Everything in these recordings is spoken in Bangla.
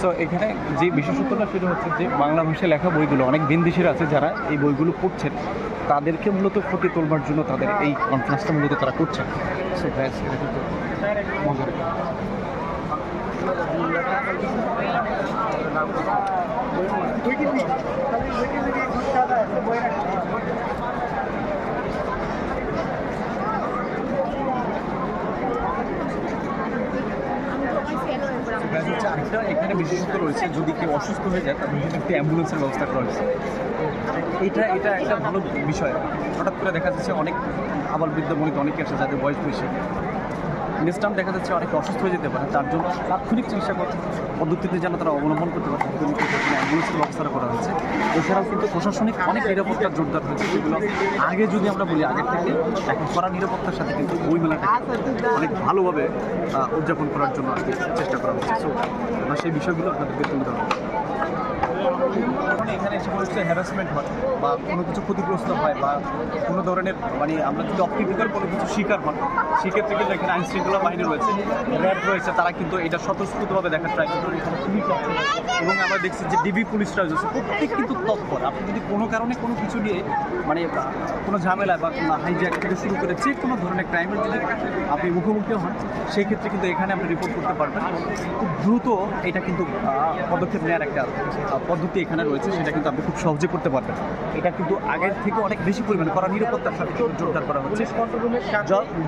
সো এখানে যে বিশেষত্বটা সেটা হচ্ছে যে বাংলা ভাষায় লেখা বইগুলো, অনেক বিন্দেশিরা আছে যারা এই বইগুলো পড়ছেন, তাদেরকে মূলত ফুটে তোলবার জন্য তাদের এই কনফারেন্সটা মূলত তারা করছেন। আরেকটা এখানে বিশেষত্ব রয়েছে। যদি কেউ অসুস্থ হয়ে যায়, তাদের জন্য একটি অ্যাম্বুলেন্সের ব্যবস্থা করা হয়েছে। এটা এটা একটা ভালো বিষয়। হঠাৎ করে দেখা যাচ্ছে অনেক আবার বৃদ্ধ বনিত অনেকে আছে যাদের বয়স বেশি। নেক্সট দেখা যাচ্ছে অনেকে অসুস্থ হয়ে যেতে পারে, তার জন্য তাৎক্ষণিক চিকিৎসা কর- পদ্ধতিতে যেন তারা অবলম্বন করতে পারে অ্যাম্বুলেন্সের ব্যবস্থা করা হয়েছে। এছাড়াও কিন্তু প্রশাসনিক অনেক নিরাপত্তা জোরদার হয়েছে, যেগুলো আগে যদি আমরা বলি আগের থেকে, এখন কড়া নিরাপত্তার সাথে কিন্তু বই মেলাটা অনেক ভালোভাবে উদযাপন করার জন্য আর চেষ্টা করা হচ্ছে। সো সেই বিষয়গুলো আপনাদেরকে তুলে মানে এখানে এসে কোনো কিছু হ্যারাসমেন্ট হয় বা কোনো কিছু ক্ষতিগ্রস্ত হয় বা কোনো ধরনের মানে আমরা যদি অপ্রীতিকর কোনো কিছু শিকার হন, সেক্ষেত্রে কিন্তু এখানে আইন শৃঙ্খলা বাহিনী রয়েছে। র্যাব রয়েছে, তারা কিন্তু এটা স্বতঃস্ফূর্তভাবে দেখার ট্রাই পুলিশ এবং আমরা দেখছি যে ডিবি পুলিশরা রয়েছে, প্রত্যেক কিন্তু তৎপর। আপনি যদি কোনো কারণে কোনো কিছু নিয়ে মানে কোনো ঝামেলা বা কোনো হাইজ্যাক থেকে শুরু করে যে কোনো ধরনের ক্রাইমের যদি আপনি মুখোমুখি হন সেই ক্ষেত্রে কিন্তু এখানে আপনি রিপোর্ট করতে পারবেন। খুব দ্রুত এটা কিন্তু পদক্ষেপ নেওয়ার একটা পদ্ধতি এখানে রয়েছে সেটা কিন্তু আপনি খুব সহজে করতে পারবেন। এটা কিন্তু আগের থেকে অনেক বেশি পরিমাণে করা নিরাপত্তার সাথে কিন্তু জোরদার করা হচ্ছে।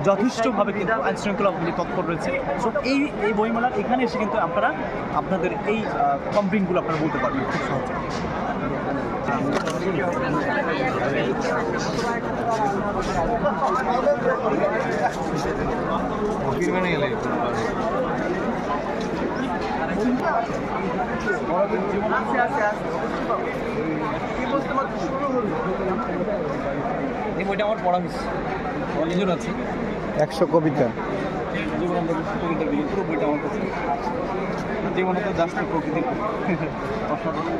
যথেষ্টভাবে কিন্তু আইন শৃঙ্খলা বাহিনী তৎপর রয়েছে। সো এই এই বইমেলার এখানে এসে কিন্তু আপনারা আপনাদের এই কমপ্লেনগুলো আপনারা বলতে পারবেন খুব সহজে। এই বইটা আমার পড়া হয়েছে নিজের আছে। একশো কবিতা। জীবনানন্দ কবিতার বিলি পুরো বইটা আমার কাছে। জীবনানন্দ দাস তো প্রকৃতির অসাধারণ।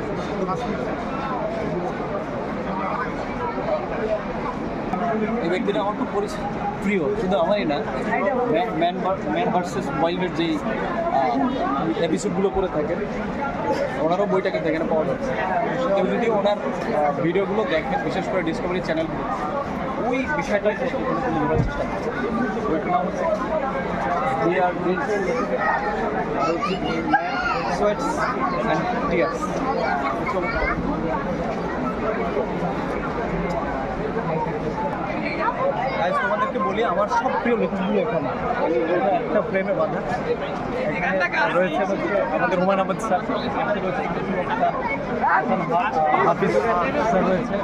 এই ব্যক্তিটা আমার খুব পরিচিত প্রিয় শুধু আমারই না ম্যান ম্যান ভার্সেস ওয়াইল্ডের যেই এপিসোডগুলো করে থাকেন ওনারও বইটাকে এখানে পাওয়া যাচ্ছে কেউ যদি ওনার ভিডিওগুলো দেখেন বিশেষ করে ডিসকভারি চ্যানেলগুলো ওই বিষয়টাই চেষ্টা করছে sweats and আজ তোমাদেরকে বলি, আমার সব প্রিয় লেখকগুলো এখানে। একটা ফ্রেমে বাঁধা। রয়েছে হচ্ছে আমাদের হুমায়ুন আহমদ স্যার। হাফিজ স্যার রয়েছে।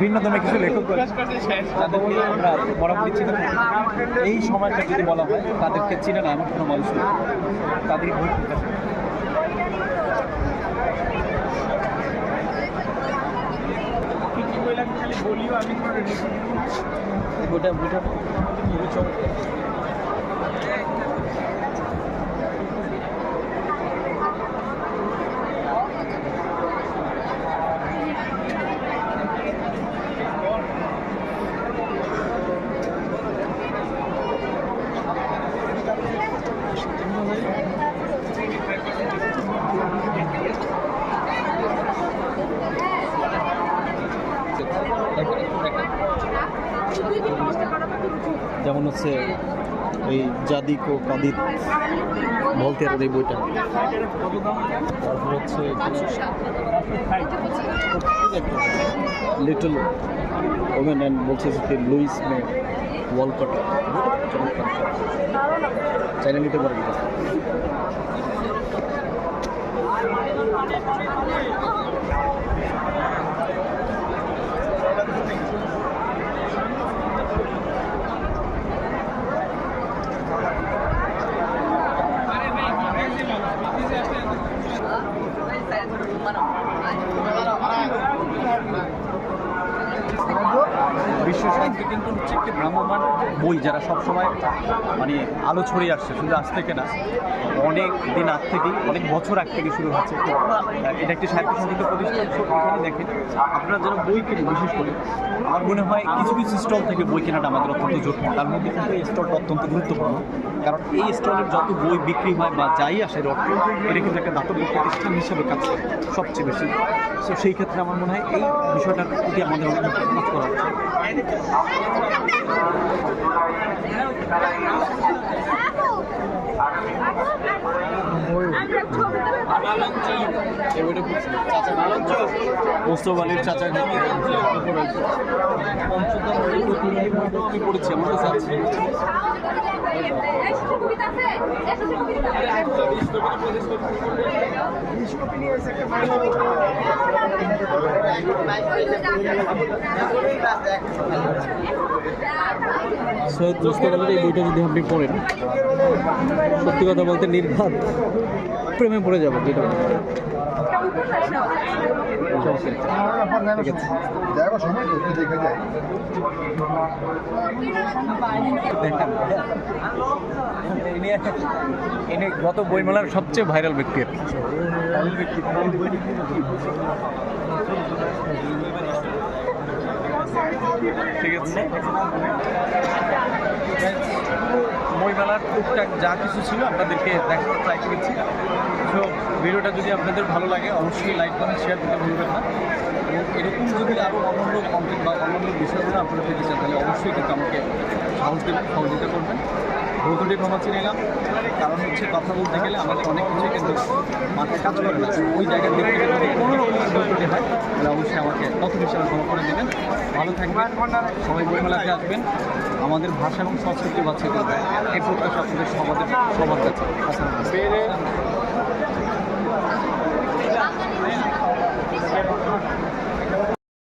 ভিন্ন ধরনের কিছু লেখক রয়েছে। তাদেরকে আমরা বরাবরই চিনি এই সময়টা যদি বলা হয়, তাদেরকে চিনে না এমন কোনো মানুষ নেই। তাদের বই প্রকাশ যেমন হচ্ছে এই জাদিক ও কাদিত বলতে আর এই বইটা। তারপর হচ্ছে লিটল ওমেন অ্যান্ড বলছে লুইস মে ওয়ালকট। চাইলে নিতে পারবেন one on সাহিত্য কিন্তু হচ্ছে একটি ভ্রাম্যমান বই যারা সবসময় মানে আলো ছড়িয়ে আসছে, শুধু আজ থেকে না, অনেক দিন আগ থেকেই, অনেক বছর আগ থেকে শুরু হচ্ছে। এটা একটি সাহিত্য সংগীত প্রতিষ্ঠান তো এখানে দেখেন। আপনারা যারা বই কিনে বিশেষ করে, আমার মনে হয় কিছু কিছু স্টল থেকে বই কেনাটা আমাদের অত্যন্ত জরুরি। তার মধ্যে কিন্তু এই স্টলটা অত্যন্ত গুরুত্বপূর্ণ। কারণ এই স্টলের যত বই বিক্রি হয় বা যাই আসে অর্থ এটা কিন্তু একটা দাতব্য প্রতিষ্ঠান হিসেবে কাজ করে, সবচেয়ে বেশি। তো সেই ক্ষেত্রে আমার মনে হয় এই বিষয়টার প্রতি আমাদের অনেক কাজ করা উচিত। মোস্তফ আলীর চাচা আমি পড়েছি আমার কাছে আছে সৈয়দ মোস্তফ আলীর এই বইটা যদি আপনি পড়েন সত্যি কথা বলতে নির্ঘাত প্রেমে পড়ে যাব যেটা ইনি গত বইমেলার সবচেয়ে ভাইরাল ব্যক্তি ঠিক আছে। বইমেলার টুকটাক যা কিছু ছিল আপনাদেরকে দেখানোর ট্রাই করেছি। তো ভিডিওটা যদি আপনাদের ভালো লাগে, অবশ্যই লাইক কমেন্ট শেয়ার করতে ভুলবেন না। এরকম যদি আরও অন্যান্য কন্টেন্ট বা অন্যান্য বিষয়গুলো আপনারা পেতে চান, তাহলে অবশ্যই কিন্তু আমাকে সাহস দেবেন সহযোগিতা করবেন ভৌতুটি ক্ষমা চিনে নিলাম। কারণ হচ্ছে কথা বলতে গেলে আমাদের অনেক কিছুই কিন্তু মাথায় কাজ করে না। ওই জায়গায় দিক থেকে যদি কোনো রকমের ভৌতটি হয়, তাহলে অবশ্যই আমাকে তত হিসাবে ক্ষমা করে দেবেন। ভালো থাকবেন, সবাই বইমেলাতে আসবেন। আমাদের ভাষা এবং সংস্কৃতি দেবেন এই প্রত্যাশা আপনাদের সমাজের সবার কাছে।